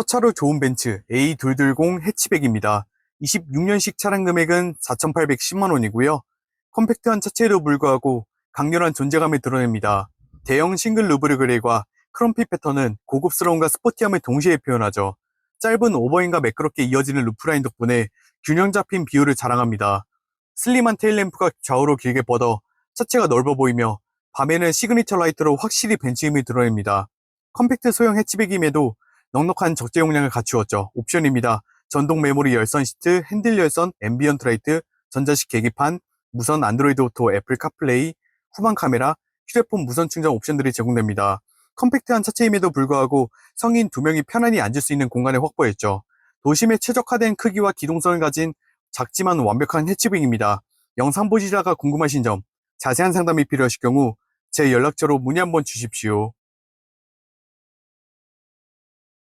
첫 차로 좋은 벤츠 A220 해치백입니다. 26년식 차량 금액은 4,810만원이고요. 컴팩트한 차체에도 불구하고 강렬한 존재감을 드러냅니다. 대형 싱글 루브르 그레이와 크롬피 패턴은 고급스러움과 스포티함을 동시에 표현하죠. 짧은 오버행과 매끄럽게 이어지는 루프라인 덕분에 균형 잡힌 비율을 자랑합니다. 슬림한 테일램프가 좌우로 길게 뻗어 차체가 넓어 보이며 밤에는 시그니처 라이트로 확실히 벤츠 힘을 드러냅니다. 컴팩트 소형 해치백임에도 넉넉한 적재 용량을 갖추었죠. 옵션입니다. 전동 메모리 열선 시트, 핸들 열선, 앰비언트 라이트, 전자식 계기판, 무선 안드로이드 오토, 애플 카플레이, 후방 카메라, 휴대폰 무선 충전 옵션들이 제공됩니다. 컴팩트한 차체임에도 불구하고 성인 두 명이 편안히 앉을 수 있는 공간을 확보했죠. 도심에 최적화된 크기와 기동성을 가진 작지만 완벽한 해치백입니다. 영상 보시다가 궁금하신 점, 자세한 상담이 필요하실 경우 제 연락처로 문의 한번 주십시오.